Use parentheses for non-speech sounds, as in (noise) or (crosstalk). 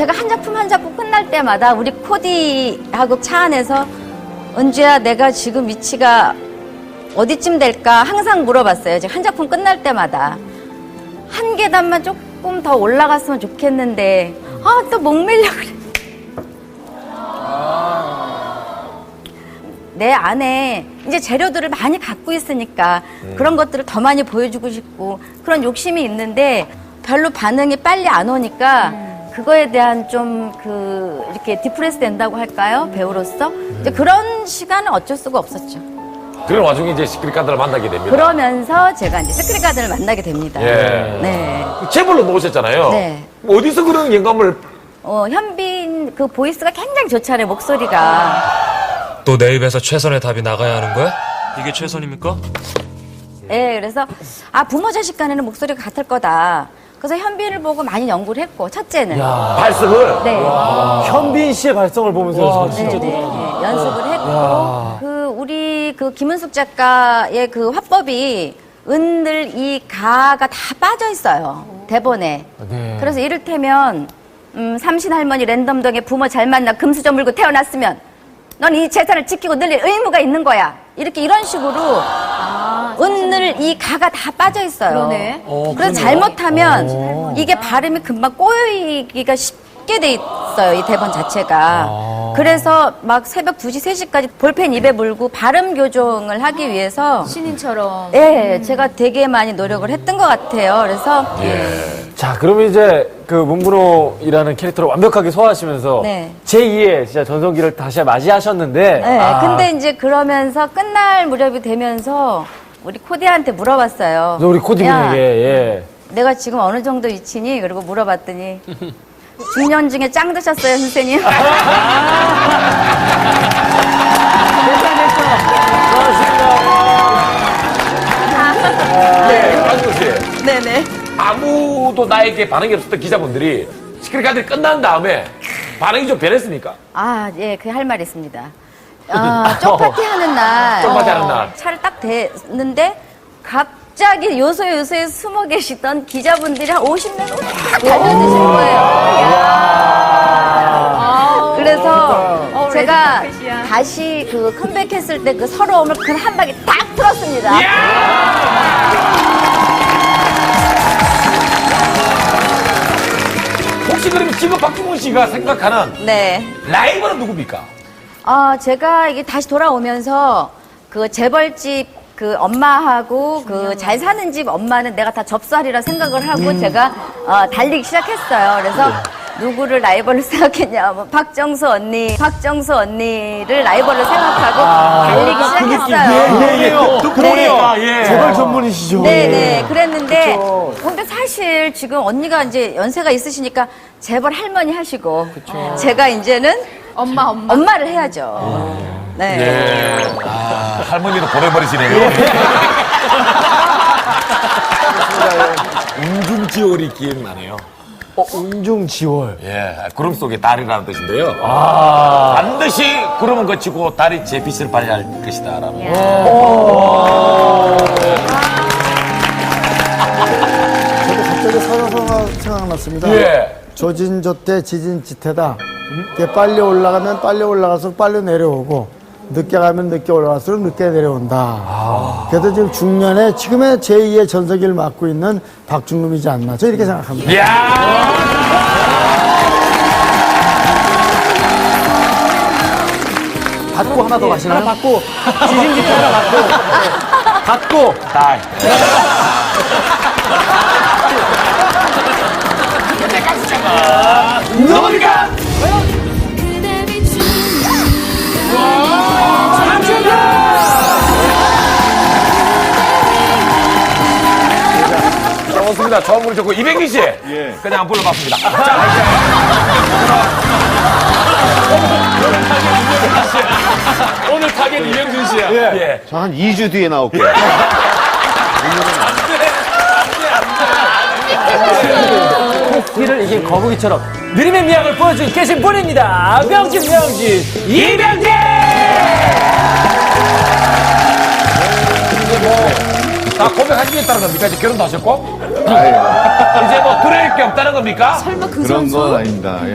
제가 한 작품 한 작품 끝날 때마다 우리 코디하고 차 안에서 은주야 내가 지금 위치가 어디쯤 될까 항상 물어봤어요. 제가 한 작품 끝날 때마다 한 계단만 조금 더 올라갔으면 좋겠는데 아 또 목밀려 그래. 내 안에 이제 재료들을 많이 갖고 있으니까 그런 것들을 더 많이 보여주고 싶고 그런 욕심이 있는데 별로 반응이 빨리 안 오니까 그거에 대한 좀 그 이렇게 디프레스 된다고 할까요 배우로서 이제 그런 시간은 어쩔 수가 없었죠. 그런 와중에 이제 시크릿가들을 만나게 됩니다. 그러면서 제가 이제 시크릿 가든을 만나게 됩니다. 예. 네. 제벌로 나오셨잖아요. 네. 어디서 그런 영감을 어, 현빈 그 보이스가 굉장히 좋잖아요 목소리가. 또 내 입에서 최선의 답이 나가야 하는 거야? 이게 최선입니까? 예, 그래서 아 부모 자식 간에는 목소리가 같을 거다. 그래서 현빈을 보고 많이 연구를 했고 첫째는. 발성을? 네, 현빈 씨의 발성을 보면서 네, 네, 네, 연습을 했고 그 우리 그 김은숙 작가의 그 화법이 은들 이 가가 다 빠져 있어요 대본에. 그래서 이를테면 음, 삼신 할머니 랜덤 동에 부모 잘 만나 금수저 물고 태어났으면 넌 이 재산을 지키고 늘릴 의무가 있는 거야. 이렇게 이런 식으로 은늘 이 가가 다 빠져 있어요. 그러네. 그래서 잘못하면 이게 발음이 금방 꼬이기가 쉽게 돼 있어요. 이 대본 자체가. 그래서 막 새벽 2시, 3시까지 볼펜 입에 물고 발음 교정을 하기 위해서 신인처럼. 예, 제가 되게 많이 노력을 했던 것 같아요. 그래서 자, 그러면 이제 그 문근호이라는 캐릭터를 완벽하게 소화하시면서 네. 제2의 진짜 전성기를 다시 맞이하셨는데 네, 아, 근데 이제 그러면서 끝날 무렵이 되면서 우리 코디한테 물어봤어요. 우리 코디 야, 분에게 예. 내가 지금 어느 정도 위치니? 그리고 물어봤더니 중년 중에 짱 드셨어요, 선생님. 네, 안주 씨. 네네. 아무도 나에게 반응이 없었던 기자분들이 시크릿 가들이 끝난 다음에 반응이 좀 변했습니까? 아, 예, 그 할 말이 있습니다. 아, 쪽파티 하는 날. (laughs) 쪽파티 하는 날. 차를 딱 대는데 갑자기 요소 요소에 숨어 계시던 기자분들이 한 50명 다 달려드신 거예요. 그래서 제가 다시 그 컴백했을 때 그 서러움을 그 한 방에 딱 풀었습니다. 혹시 그러면 지금 박중훈 씨가 생각하는 네. 라이벌은 누굽니까? 어, 제가 이게 다시 돌아오면서 그 재벌집 그 엄마하고 그 잘 사는 집 엄마는 내가 다 접수하리라 생각을 하고 제가 어, 달리기 시작했어요. 그래서 누구를 라이벌로 (laughs) 생각했냐? 뭐 박정수 언니, 박정수 언니를 라이벌로 생각하고 달리기 시작했어요. 그러네요. 그러네요. 예. 재벌 전문이시죠. 네네 그랬는데 근데 사실 지금 언니가 이제 연세가 있으시니까 재벌 할머니 하시고 제가 이제는 엄마, 엄마. 엄마를 해야죠. 네. 예. 아, 할머니도 보내버리시네요. (laughs) 웅중지월이 기억 나네요. 어, 운중지월. 예, 구름 속의 달이라는 뜻인데요. 아. 반드시 구름은 거치고 달이 제 빛을 발할 것이다. 라는. 저도 갑자기 서서가 생각났습니다. 예. 조진 조태 지진 지태다. 이게 빨리 올라가면 빨리 올라가서 빨리 내려오고 늦게 가면 늦게 올라갈수록 늦게 내려온다. 그래서 지금 중년에 지금의 제2의 전성기를 맡고 있는 박중금이지 않나. 저 이렇게 생각합니다. 받고 하나 더 가시나요? 하나 받고. 지진지태 하나 받고. 받고. 딸. (laughs) 좋습니다. 처음으로 좋고, 이백기 씨. 그냥 불러봤습니다. (laughs) 오늘 타겟 이명준 씨야. 예. 저 한 2주 뒤에 나올게요. 티를 이긴 거북이처럼 느림의 미학을 보여주고 계신 분입니다. 명진 명진. 이명재! 자, 고백하시겠다는 겁니까? 이제 결혼도 하셨고? 이제 뭐 들을 게 없다는 겁니까? 설마 그 그런 선수? 건 아닙니다. 예.